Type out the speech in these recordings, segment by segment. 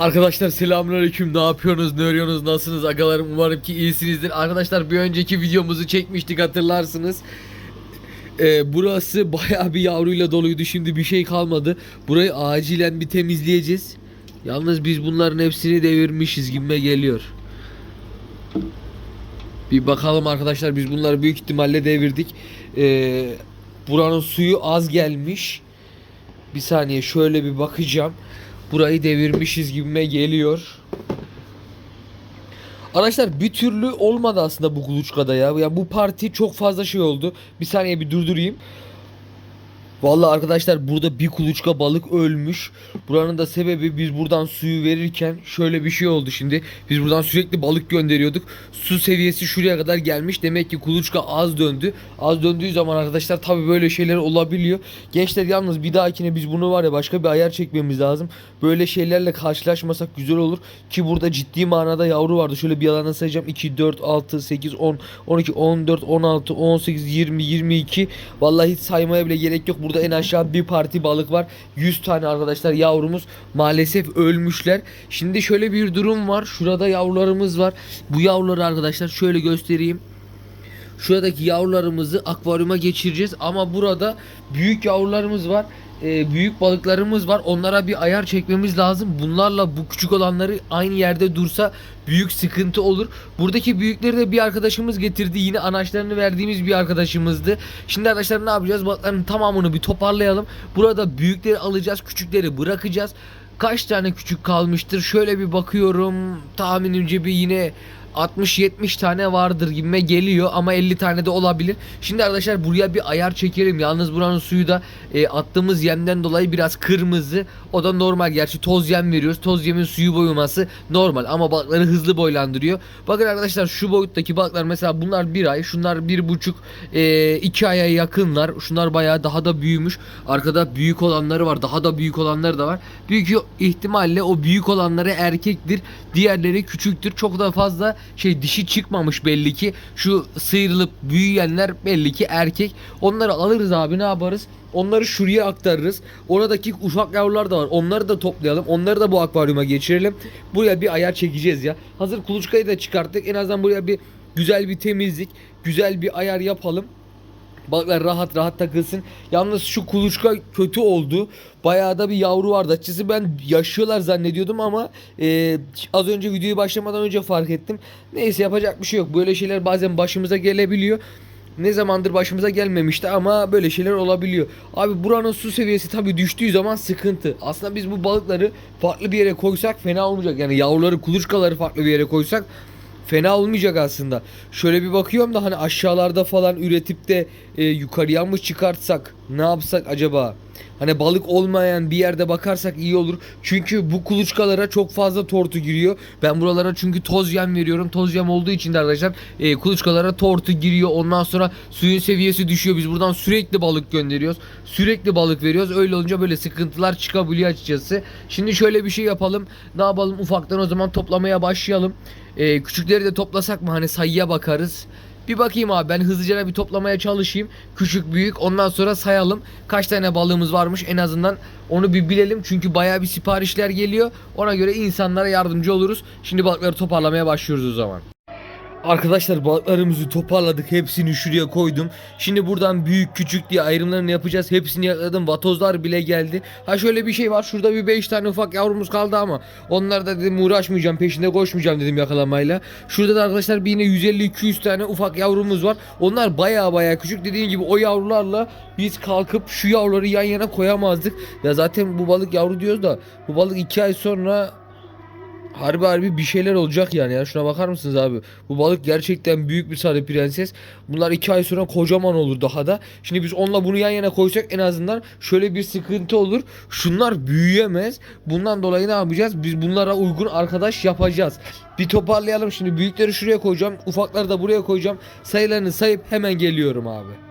Arkadaşlar selamünaleyküm. Ne yapıyorsunuz? Ne örüyorsunuz? Nasılsınız? Agalarım umarım ki iyisinizdir. Arkadaşlar bir önceki videomuzu çekmiştik hatırlarsınız. Ee, burası bayağı bir yavruyla doluydu. Şimdi bir şey kalmadı. Burayı acilen bir temizleyeceğiz. Yalnız biz bunların hepsini devirmişiz gibime geliyor. Bir bakalım arkadaşlar biz bunları büyük ihtimalle devirdik. Ee, buranın suyu az gelmiş. Bir saniye şöyle bir bakacağım. Burayı devirmişiz gibime geliyor. Arkadaşlar bir türlü olmadı aslında bu kuluçkada ya. Yani bu parti çok fazla şey oldu. Bir saniye bir durdurayım. Vallahi arkadaşlar burada bir kuluçka balık ölmüş. Buranın da sebebi biz buradan suyu verirken şöyle bir şey oldu şimdi. Biz buradan sürekli balık gönderiyorduk. Su seviyesi şuraya kadar gelmiş. Demek ki kuluçka az döndü. Az döndüğü zaman arkadaşlar tabi böyle şeyler olabiliyor. Gençler yalnız bir dahakine biz bunu var ya başka bir ayar çekmemiz lazım. Böyle şeylerle karşılaşmasak güzel olur. Ki burada ciddi manada yavru vardı. Şöyle bir yalandan sayacağım. 2, 4, 6, 8, 10, 12, 14, 16, 18, 20, 22. Vallahi hiç saymaya bile gerek yok. Burada en aşağı bir parti balık var. 100 tane arkadaşlar yavrumuz maalesef ölmüşler. Şimdi şöyle bir durum var. Şurada yavrularımız var. Bu yavruları arkadaşlar şöyle göstereyim. Şuradaki yavrularımızı akvaryuma geçireceğiz ama burada büyük yavrularımız var. Ee, büyük balıklarımız var. Onlara bir ayar çekmemiz lazım. Bunlarla bu küçük olanları aynı yerde dursa büyük sıkıntı olur. Buradaki büyükleri de bir arkadaşımız getirdi. Yine anaçlarını verdiğimiz bir arkadaşımızdı. Şimdi arkadaşlar ne yapacağız? Balıkların tamamını bir toparlayalım. Burada büyükleri alacağız, küçükleri bırakacağız. Kaç tane küçük kalmıştır? Şöyle bir bakıyorum. Tahminimce bir yine 60-70 tane vardır gibime geliyor ama 50 tane de olabilir. Şimdi arkadaşlar buraya bir ayar çekelim. Yalnız buranın suyu da e, attığımız yemden dolayı biraz kırmızı. O da normal. Gerçi toz yem veriyoruz. Toz yemin suyu boyuması normal ama balıkları hızlı boylandırıyor. Bakın arkadaşlar şu boyuttaki balıklar mesela bunlar bir ay, şunlar bir buçuk, e, iki aya yakınlar. Şunlar bayağı daha da büyümüş. Arkada büyük olanları var. Daha da büyük olanları da var. Büyük ihtimalle o büyük olanları erkektir. Diğerleri küçüktür. Çok da fazla şey dişi çıkmamış belli ki. Şu sıyrılıp büyüyenler belli ki erkek. Onları alırız abi ne yaparız? Onları şuraya aktarırız. Oradaki ufak yavrular da var. Onları da toplayalım. Onları da bu akvaryuma geçirelim. Buraya bir ayar çekeceğiz ya. Hazır kuluçkayı da çıkarttık. En azından buraya bir güzel bir temizlik, güzel bir ayar yapalım. Balıklar rahat rahat takılsın. Yalnız şu kuluçka kötü oldu. Bayağı da bir yavru vardı. Açıkçası ben yaşıyorlar zannediyordum ama e, az önce videoyu başlamadan önce fark ettim. Neyse yapacak bir şey yok. Böyle şeyler bazen başımıza gelebiliyor. Ne zamandır başımıza gelmemişti ama böyle şeyler olabiliyor. Abi buranın su seviyesi tabii düştüğü zaman sıkıntı. Aslında biz bu balıkları farklı bir yere koysak fena olmayacak. Yani yavruları, kuluçkaları farklı bir yere koysak fena olmayacak aslında. Şöyle bir bakıyorum da hani aşağılarda falan üretip de e, yukarıya mı çıkartsak ne yapsak acaba? Hani balık olmayan bir yerde bakarsak iyi olur. Çünkü bu kuluçkalara çok fazla tortu giriyor. Ben buralara çünkü toz yem veriyorum. Toz yem olduğu için de arkadaşlar e, kuluçkalara tortu giriyor. Ondan sonra suyun seviyesi düşüyor. Biz buradan sürekli balık gönderiyoruz. Sürekli balık veriyoruz. Öyle olunca böyle sıkıntılar çıkabiliyor açıkçası. Şimdi şöyle bir şey yapalım. Ne yapalım? Ufaktan o zaman toplamaya başlayalım. E, küçükleri de toplasak mı? Hani sayıya bakarız. Bir bakayım abi ben hızlıca bir toplamaya çalışayım. Küçük büyük ondan sonra sayalım. Kaç tane balığımız varmış en azından onu bir bilelim. Çünkü baya bir siparişler geliyor. Ona göre insanlara yardımcı oluruz. Şimdi balıkları toparlamaya başlıyoruz o zaman. Arkadaşlar balıklarımızı toparladık. Hepsini şuraya koydum. Şimdi buradan büyük küçük diye ayrımlarını yapacağız. Hepsini yakaladım. Vatozlar bile geldi. Ha şöyle bir şey var. Şurada bir 5 tane ufak yavrumuz kaldı ama onlar da dedim uğraşmayacağım. Peşinde koşmayacağım dedim yakalamayla. Şurada da arkadaşlar bir yine 150-200 tane ufak yavrumuz var. Onlar baya baya küçük. Dediğim gibi o yavrularla biz kalkıp şu yavruları yan yana koyamazdık. Ya zaten bu balık yavru diyoruz da bu balık 2 ay sonra Harbi harbi bir şeyler olacak yani ya. Şuna bakar mısınız abi? Bu balık gerçekten büyük bir sarı prenses. Bunlar iki ay sonra kocaman olur daha da. Şimdi biz onunla bunu yan yana koysak en azından şöyle bir sıkıntı olur. Şunlar büyüyemez. Bundan dolayı ne yapacağız? Biz bunlara uygun arkadaş yapacağız. Bir toparlayalım şimdi. Büyükleri şuraya koyacağım. Ufakları da buraya koyacağım. Sayılarını sayıp hemen geliyorum abi.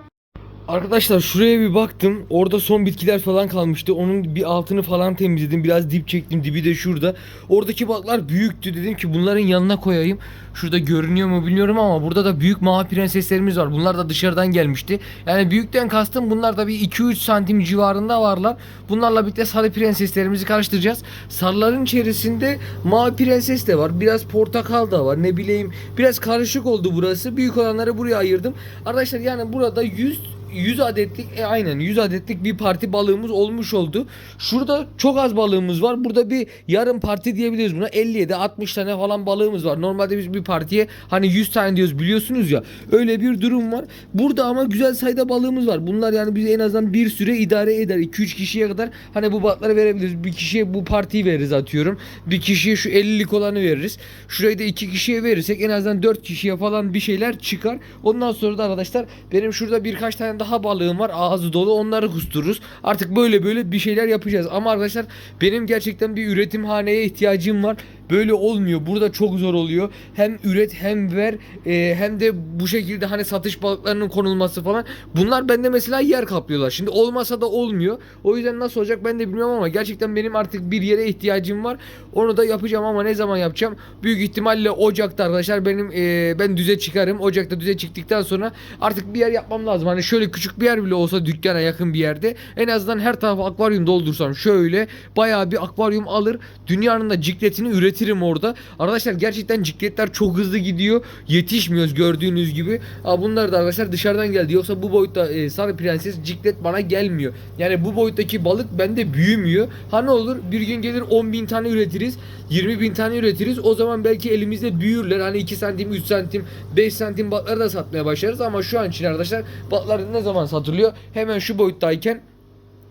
Arkadaşlar şuraya bir baktım. Orada son bitkiler falan kalmıştı. Onun bir altını falan temizledim. Biraz dip çektim. Dibi de şurada. Oradaki balıklar büyüktü. Dedim ki bunların yanına koyayım. Şurada görünüyor mu bilmiyorum ama burada da büyük mavi prenseslerimiz var. Bunlar da dışarıdan gelmişti. Yani büyükten kastım bunlar da bir 2-3 santim civarında varlar. Bunlarla birlikte sarı prenseslerimizi karıştıracağız. Sarıların içerisinde mavi prenses de var. Biraz portakal da var. Ne bileyim biraz karışık oldu burası. Büyük olanları buraya ayırdım. Arkadaşlar yani burada 100 100 adetlik e, aynen 100 adetlik bir parti balığımız olmuş oldu. Şurada çok az balığımız var. Burada bir yarım parti diyebiliriz buna. 57 60 tane falan balığımız var. Normalde biz bir partiye hani 100 tane diyoruz biliyorsunuz ya. Öyle bir durum var. Burada ama güzel sayıda balığımız var. Bunlar yani bize en azından bir süre idare eder. 2-3 kişiye kadar hani bu balıkları verebiliriz. Bir kişiye bu partiyi veririz atıyorum. Bir kişiye şu 50'lik olanı veririz. Şurayı da 2 kişiye verirsek en azından 4 kişiye falan bir şeyler çıkar. Ondan sonra da arkadaşlar benim şurada birkaç tane daha balığım var. Ağzı dolu onları kustururuz. Artık böyle böyle bir şeyler yapacağız. Ama arkadaşlar benim gerçekten bir üretimhaneye ihtiyacım var. Böyle olmuyor. Burada çok zor oluyor. Hem üret hem ver e, hem de bu şekilde hani satış balıklarının konulması falan. Bunlar bende mesela yer kaplıyorlar. Şimdi olmasa da olmuyor. O yüzden nasıl olacak ben de bilmiyorum ama gerçekten benim artık bir yere ihtiyacım var. Onu da yapacağım ama ne zaman yapacağım? Büyük ihtimalle Ocak'ta arkadaşlar benim e, ben düze çıkarım. Ocak'ta düze çıktıktan sonra artık bir yer yapmam lazım. Hani şöyle küçük bir yer bile olsa dükkana yakın bir yerde en azından her tarafı akvaryum doldursam şöyle bayağı bir akvaryum alır. Dünyanın da cikletini üretirim orada. Arkadaşlar gerçekten cikletler çok hızlı gidiyor. Yetişmiyoruz gördüğünüz gibi. Aa, bunlar da arkadaşlar dışarıdan geldi. Yoksa bu boyutta e, sarı prenses ciklet bana gelmiyor. Yani bu boyuttaki balık bende büyümüyor. Ha ne olur bir gün gelir 10 bin tane üretiriz. 20 bin tane üretiriz. O zaman belki elimizde büyürler. Hani 2 santim, 3 santim, 5 santim balıkları da satmaya başlarız. Ama şu an için arkadaşlar balıklar ne zaman satılıyor? Hemen şu boyuttayken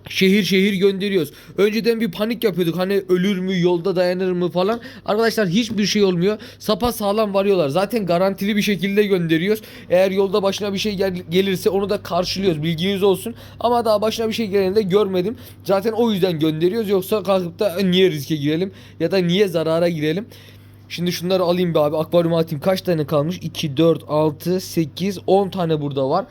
şehir şehir gönderiyoruz. Önceden bir panik yapıyorduk. Hani ölür mü, yolda dayanır mı falan. Arkadaşlar hiçbir şey olmuyor. Sapa sağlam varıyorlar. Zaten garantili bir şekilde gönderiyoruz. Eğer yolda başına bir şey gel- gelirse onu da karşılıyoruz. Bilginiz olsun. Ama daha başına bir şey geleni de görmedim. Zaten o yüzden gönderiyoruz. Yoksa kalkıp da niye riske girelim ya da niye zarara girelim. Şimdi şunları alayım bir abi. Akvaryuma atayım. Kaç tane kalmış? 2, 4, 6, 8, 10 tane burada var.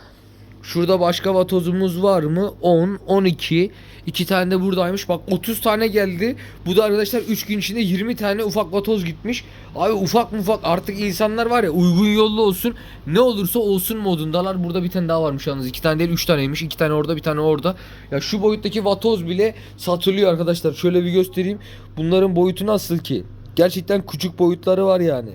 Şurada başka vatozumuz var mı? 10, 12. 2 tane de buradaymış. Bak 30 tane geldi. Bu da arkadaşlar 3 gün içinde 20 tane ufak vatoz gitmiş. Abi ufak mufak artık insanlar var ya uygun yollu olsun. Ne olursa olsun modundalar. Burada bir tane daha varmış yalnız. 2 tane değil 3 taneymiş. 2 tane orada bir tane orada. Ya şu boyuttaki vatoz bile satılıyor arkadaşlar. Şöyle bir göstereyim. Bunların boyutu nasıl ki? Gerçekten küçük boyutları var yani.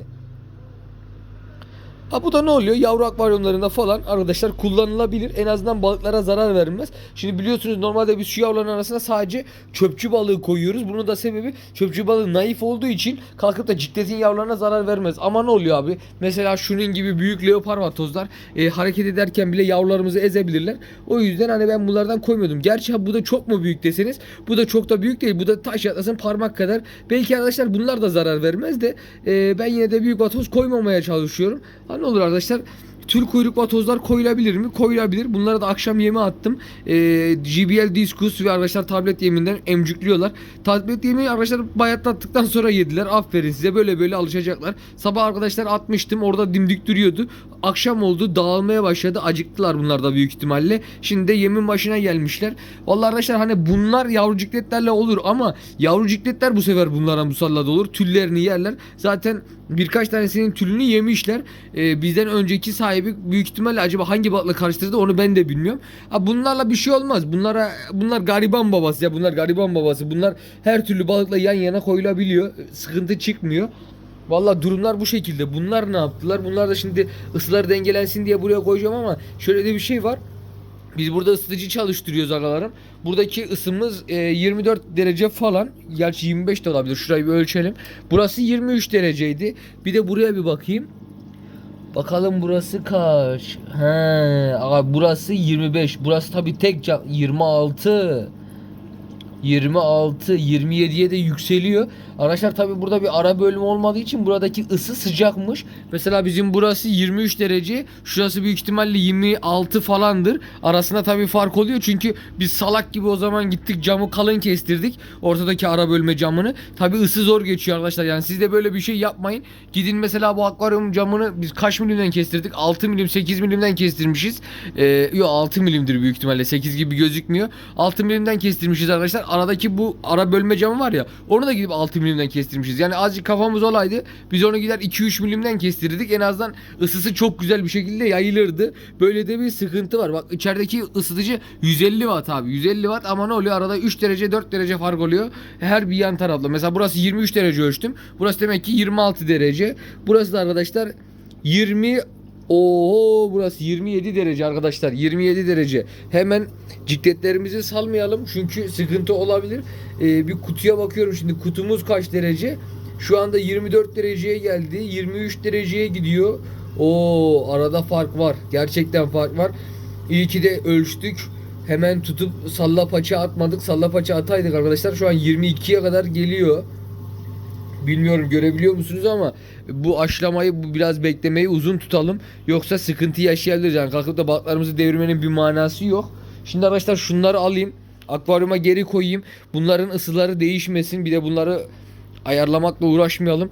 Ha bu da ne oluyor? Yavru akvaryumlarında falan arkadaşlar kullanılabilir. En azından balıklara zarar vermez. Şimdi biliyorsunuz normalde biz şu yavruların arasına sadece çöpçü balığı koyuyoruz. Bunun da sebebi çöpçü balığı naif olduğu için kalkıp da cikletin yavrularına zarar vermez. Ama ne oluyor abi? Mesela şunun gibi büyük leopar vatozlar e, hareket ederken bile yavrularımızı ezebilirler. O yüzden hani ben bunlardan koymuyordum. Gerçi ha bu da çok mu büyük deseniz bu da çok da büyük değil. Bu da taş atlasın parmak kadar. Belki arkadaşlar bunlar da zarar vermez de e, ben yine de büyük vatoz koymamaya çalışıyorum. Ha ne olur arkadaşlar? Tül kuyruk vatozlar koyulabilir mi? Koyulabilir. Bunlara da akşam yemi attım. Ee, GBL Discus ve arkadaşlar tablet yeminden emcükliyorlar. Tablet yemi arkadaşlar bayatlattıktan sonra yediler. Aferin size böyle böyle alışacaklar. Sabah arkadaşlar atmıştım. Orada dimdik duruyordu. Akşam oldu. Dağılmaya başladı. Acıktılar bunlar da büyük ihtimalle. Şimdi de yemin başına gelmişler. Vallahi arkadaşlar hani bunlar yavrucikletlerle olur ama yavrucikletler bu sefer bunlara musallat olur. Tüllerini yerler. Zaten birkaç tanesinin tülünü yemişler. Ee, bizden önceki sahibi büyük ihtimalle acaba hangi balıkla karıştırdı onu ben de bilmiyorum. Ha bunlarla bir şey olmaz. Bunlara bunlar gariban babası ya bunlar gariban babası. Bunlar her türlü balıkla yan yana koyulabiliyor. Sıkıntı çıkmıyor. Valla durumlar bu şekilde. Bunlar ne yaptılar? Bunlar da şimdi ısılar dengelensin diye buraya koyacağım ama şöyle de bir şey var. Biz burada ısıtıcı çalıştırıyoruz aralarım. Buradaki ısımız e, 24 derece falan. Gerçi 25 de olabilir. Şurayı bir ölçelim. Burası 23 dereceydi. Bir de buraya bir bakayım. Bakalım burası kaç? He, abi burası 25. Burası tabii tek cam 26. 26, 27'ye de yükseliyor. Arkadaşlar tabi burada bir ara bölümü olmadığı için buradaki ısı sıcakmış. Mesela bizim burası 23 derece. Şurası büyük ihtimalle 26 falandır. Arasında tabi fark oluyor çünkü biz salak gibi o zaman gittik camı kalın kestirdik. Ortadaki ara bölme camını. Tabi ısı zor geçiyor arkadaşlar. Yani siz de böyle bir şey yapmayın. Gidin mesela bu akvaryum camını biz kaç milimden kestirdik? 6 milim 8 milimden kestirmişiz. Ee, yok 6 milimdir büyük ihtimalle. 8 gibi gözükmüyor. 6 milimden kestirmişiz arkadaşlar. Aradaki bu ara bölme camı var ya. Onu da gidip 6 milimden kestirmişiz. Yani azıcık kafamız olaydı. Biz onu gider 2-3 milimden kestirdik. En azından ısısı çok güzel bir şekilde yayılırdı. Böyle de bir sıkıntı var. Bak içerideki ısıtıcı 150 watt abi. 150 watt ama ne oluyor? Arada 3 derece 4 derece fark oluyor. Her bir yan tarafta. Mesela burası 23 derece ölçtüm. Burası demek ki 26 derece. Burası da arkadaşlar 20 Oho burası 27 derece arkadaşlar 27 derece. Hemen cikletlerimizi salmayalım çünkü sıkıntı olabilir. Ee, bir kutuya bakıyorum şimdi kutumuz kaç derece? Şu anda 24 dereceye geldi 23 dereceye gidiyor. O arada fark var gerçekten fark var. İyi ki de ölçtük hemen tutup salla paça atmadık. Salla paça ataydık arkadaşlar şu an 22'ye kadar geliyor Bilmiyorum görebiliyor musunuz ama bu aşlamayı bu biraz beklemeyi uzun tutalım. Yoksa sıkıntı yaşayabiliriz. Yani kalkıp da balıklarımızı devirmenin bir manası yok. Şimdi arkadaşlar şunları alayım. Akvaryuma geri koyayım. Bunların ısıları değişmesin. Bir de bunları ayarlamakla uğraşmayalım.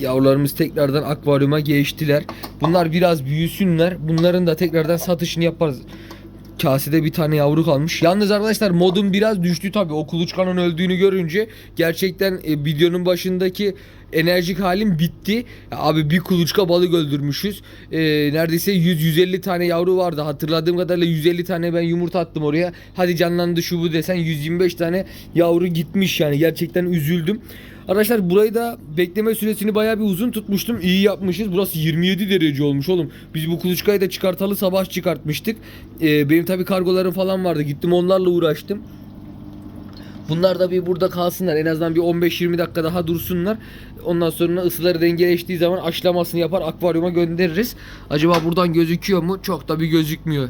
Yavrularımız tekrardan akvaryuma geçtiler. Bunlar biraz büyüsünler. Bunların da tekrardan satışını yaparız. Kasede bir tane yavru kalmış. Yalnız arkadaşlar modum biraz düştü tabii. O kuluçkanın öldüğünü görünce gerçekten e, videonun başındaki enerjik halim bitti. Ya Abi bir kuluçka balık öldürmüşüz. E, neredeyse 100-150 tane yavru vardı. Hatırladığım kadarıyla 150 tane ben yumurta attım oraya. Hadi canlandı şu bu desen 125 tane yavru gitmiş yani. Gerçekten üzüldüm. Arkadaşlar burayı da bekleme süresini bayağı bir uzun tutmuştum. İyi yapmışız. Burası 27 derece olmuş oğlum. Biz bu kuluçkayı da çıkartalı sabah çıkartmıştık. Ee, benim tabii kargolarım falan vardı. Gittim onlarla uğraştım. Bunlar da bir burada kalsınlar. En azından bir 15-20 dakika daha dursunlar. Ondan sonra ısıları dengeleştiği zaman aşlamasını yapar akvaryuma göndeririz. Acaba buradan gözüküyor mu? Çok da bir gözükmüyor.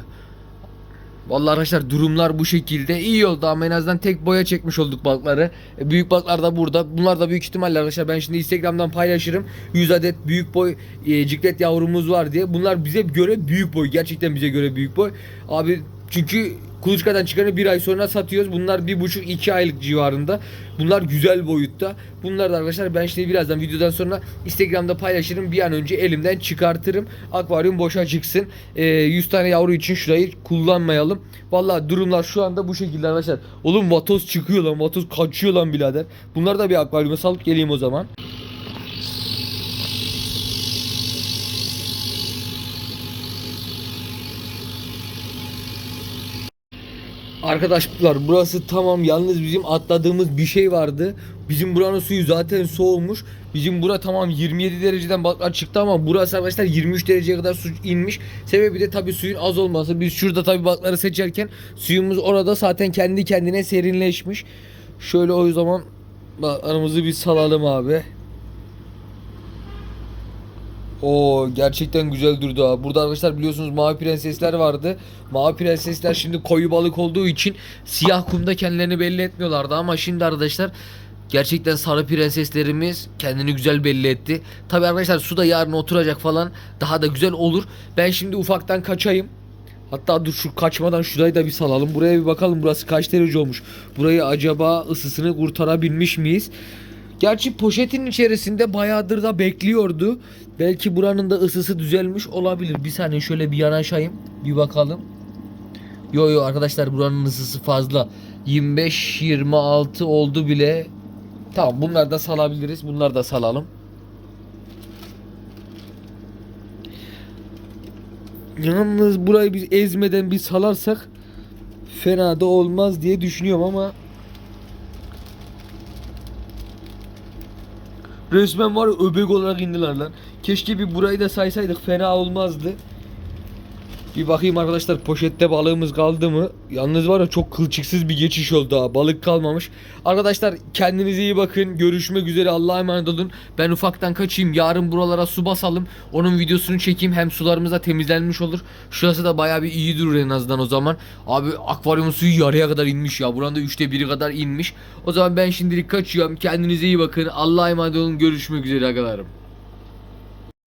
Vallahi arkadaşlar durumlar bu şekilde. iyi oldu ama en azından tek boya çekmiş olduk balıkları. E, büyük balıklar da burada. Bunlar da büyük ihtimalle arkadaşlar ben şimdi Instagram'dan paylaşırım. 100 adet büyük boy e, ciklet yavrumuz var diye. Bunlar bize göre büyük boy. Gerçekten bize göre büyük boy. Abi çünkü kuluçkadan çıkanı bir ay sonra satıyoruz. Bunlar bir buçuk iki aylık civarında. Bunlar güzel boyutta. Bunlar da arkadaşlar ben şimdi birazdan videodan sonra Instagram'da paylaşırım. Bir an önce elimden çıkartırım. Akvaryum boşa çıksın. Ee, 100 tane yavru için şurayı kullanmayalım. Vallahi durumlar şu anda bu şekilde arkadaşlar. Oğlum vatoz çıkıyor lan. Vatoz kaçıyor lan birader. Bunları da bir akvaryuma salıp geleyim o zaman. Arkadaşlar burası tamam yalnız bizim atladığımız bir şey vardı. Bizim buranın suyu zaten soğumuş. Bizim bura tamam 27 dereceden balıklar çıktı ama burası arkadaşlar 23 dereceye kadar su inmiş. Sebebi de tabii suyun az olması. Biz şurada tabii balıkları seçerken suyumuz orada zaten kendi kendine serinleşmiş. Şöyle o zaman balıklarımızı bir salalım abi. O gerçekten güzel durdu ha. Burada arkadaşlar biliyorsunuz mavi prensesler vardı. Mavi prensesler şimdi koyu balık olduğu için siyah kumda kendilerini belli etmiyorlardı ama şimdi arkadaşlar gerçekten sarı prenseslerimiz kendini güzel belli etti. Tabi arkadaşlar suda yarın oturacak falan daha da güzel olur. Ben şimdi ufaktan kaçayım. Hatta dur şu kaçmadan şurayı da bir salalım. Buraya bir bakalım burası kaç derece olmuş. Burayı acaba ısısını kurtarabilmiş miyiz? Gerçi poşetin içerisinde bayağıdır da bekliyordu. Belki buranın da ısısı düzelmiş olabilir. Bir saniye şöyle bir yanaşayım. Bir bakalım. Yo yo arkadaşlar buranın ısısı fazla. 25-26 oldu bile. Tamam bunlar da salabiliriz. Bunlar da salalım. Yalnız burayı biz ezmeden bir salarsak fena da olmaz diye düşünüyorum ama Resmen var ya öbek olarak indiler lan. Keşke bir burayı da saysaydık fena olmazdı. Bir bakayım arkadaşlar poşette balığımız kaldı mı? Yalnız var ya çok kılçıksız bir geçiş oldu ha. Balık kalmamış. Arkadaşlar kendinize iyi bakın. Görüşmek üzere. Allah'a emanet olun. Ben ufaktan kaçayım. Yarın buralara su basalım. Onun videosunu çekeyim. Hem sularımız da temizlenmiş olur. Şurası da bayağı bir iyi durur en azından o zaman. Abi akvaryumun suyu yarıya kadar inmiş ya. Buranın da üçte biri kadar inmiş. O zaman ben şimdilik kaçıyorum. Kendinize iyi bakın. Allah'a emanet olun. Görüşmek üzere arkadaşlarım.